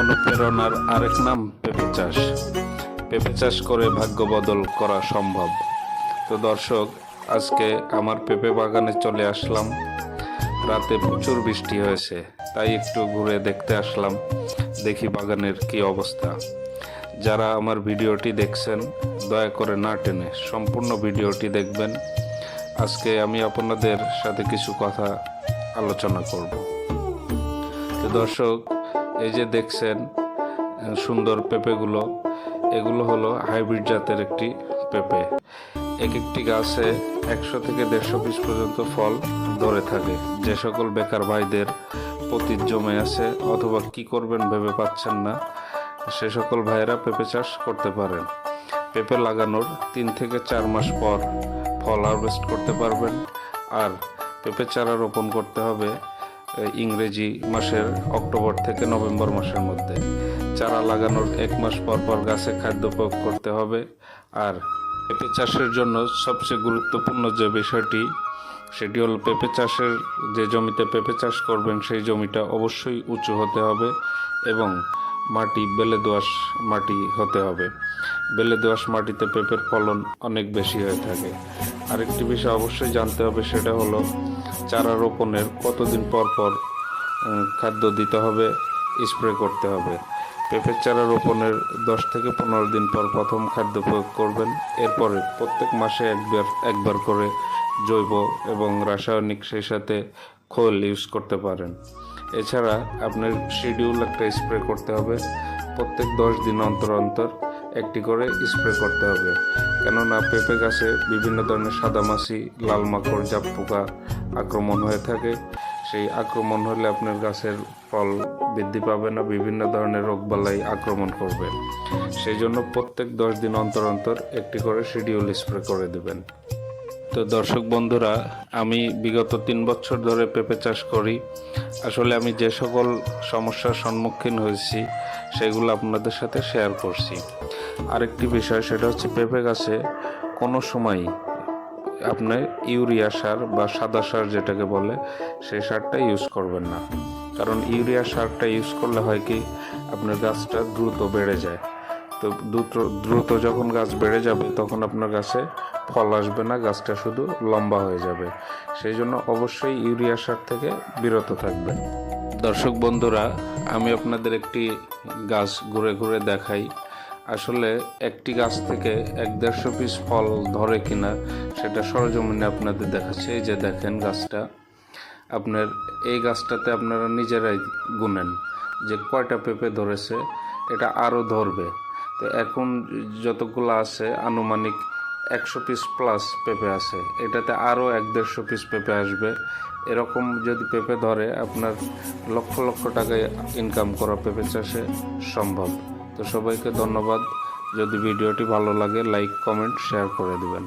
অনুপ্রেরণার আরেক নাম পেঁপে চাষ। পেঁপে চাষ করে ভাগ্য বদল করা সম্ভব। তো দর্শক, আজকে আমার পেঁপে বাগানে চলে আসলাম। রাতে প্রচুর বৃষ্টি হয়েছে, তাই একটু ঘুরে দেখতে আসলাম, দেখি বাগানের কি অবস্থা। যারা আমার ভিডিওটি দেখছেন দয়া করে না টেনে সম্পূর্ণ ভিডিওটি দেখবেন। আজকে আমি আপনাদের সাথে কিছু কথা আলোচনা করব। তো দর্শক, এই যে দেখছেন, সুন্দর পেঁপেগুলো, এগুলো হলো হাইব্রিড জাতের একটি পেঁপে। এক একটি গাছে একশো থেকে দেড়শো পিস পর্যন্ত ফল ধরে থাকে। যে সকল বেকার ভাইদের পতিত জমে আছে অথবা কি করবেন ভেবে পাচ্ছেন না, সে সকল ভাইয়েরা পেঁপে চাষ করতে পারেন। পেঁপে লাগানোর তিন থেকে চার মাস পর ফল হারভেস্ট করতে পারবেন। আর পেঁপে চারা রোপণ করতে হবে ইংরেজি মাসের অক্টোবর থেকে নভেম্বর মাসের মধ্যে। চারা লাগানোর এক মাস পর পর গাছে খাদ্য প্রয়োগ করতে হবে। আর পেঁপে চাষের জন্য সবচেয়ে গুরুত্বপূর্ণ যে বিষয়টি, সেটি হলো পেঁপে চাষের যে জমিতে পেঁপে চাষ করবেন, সেই জমিটা অবশ্যই উঁচু হতে হবে এবং মাটি, বেলে দোআঁশ মাটি হতে হবে। বেলে দোআঁশ মাটিতে পেঁপের ফলন অনেক বেশি হয়ে থাকে। আরেকটি বিষয় অবশ্যই জানতে হবে, সেটা হলো চারা রোপণের কতদিন পর পর খাদ্য দিতে হবে, স্প্রে করতে হবে। পেঁপের চারা রোপণের দশ থেকে পনেরো দিন পর প্রথম খাদ্য প্রয়োগ করবেন। এরপরে প্রত্যেক মাসে একবার একবার করে জৈব এবং রাসায়নিক সেই সাথে খোল ইউজ করতে পারেন। এছাড়া আপনার শিডিউল একটা স্প্রে করতে হবে। প্রত্যেক দশ দিন অন্তর অন্তর একটি করে স্প্রে করতে হবে। কেননা পেঁপে গাছে বিভিন্ন ধরনের সাদামাছি লাল মাকড়, জাপ পোকা আক্রমণ হয়ে থাকে। সেই আক্রমণ হলে আপনার গাছের ফল বৃদ্ধি পাবে না, বিভিন্ন ধরনের রোগবালাই আক্রমণ করবে। সেই জন্য প্রত্যেক দশ দিন অন্তর অন্তর একটি করে শিডিউল স্প্রে করে দেবেন। তো দর্শক বন্ধুরা, আমি বিগত তিন বছর ধরে পেঁপে চাষ করি। আসলে আমি যে সকল সমস্যার সম্মুখীন হয়েছি, সেগুলো আপনাদের সাথে শেয়ার করছি। আরেকটি বিষয়, সেটা হচ্ছে পেঁপে গাছে কোনো সময় আপনি ইউরিয়া সার বা সাদা সার যেটাকে বলে, সেই সারটা ইউজ করবেন না। কারণ ইউরিয়া সারটা ইউজ করলে হয় কি, আপনার গাছটা দ্রুত বেড়ে যায়। তো দ্রুত দ্রুত যখন গাছ বেড়ে যাবে, তখন আপনার গাছে ফল আসবে না, গাছটা শুধু লম্বা হয়ে যাবে। সেই জন্য অবশ্যই ইউরিয়া সার থেকে বিরত থাকবেন। দর্শক বন্ধুরা, আমি আপনাদের একটি গাছ ঘুরে ঘুরে দেখাই। আসলে একটি গাছ থেকে এক দেড়শো পিস ফল ধরে কিনা, সেটা সরজমিনে আপনাদের দেখাচ্ছে। এই যে দেখেন গাছটা। আপনার, এই গাছটাতে আপনারা নিজেরাই গুনেন যে কয়টা পেঁপে ধরেছে, এটা আরও ধরবে। তো এখন যতগুলো আছে, আনুমানিক একশো পিস প্লাস পেঁপে আছে। এটাতে আরও এক দেড়শো পিস পেঁপে আসবে। এরকম যদি পেঁপে ধরে, আপনার লক্ষ লক্ষ টাকায় ইনকাম করা পেঁপে চাষে সম্ভব। তো সবাইকে ধন্যবাদ। যদি ভিডিওটি ভালো লাগে লাইক কমেন্ট শেয়ার করে দিবেন।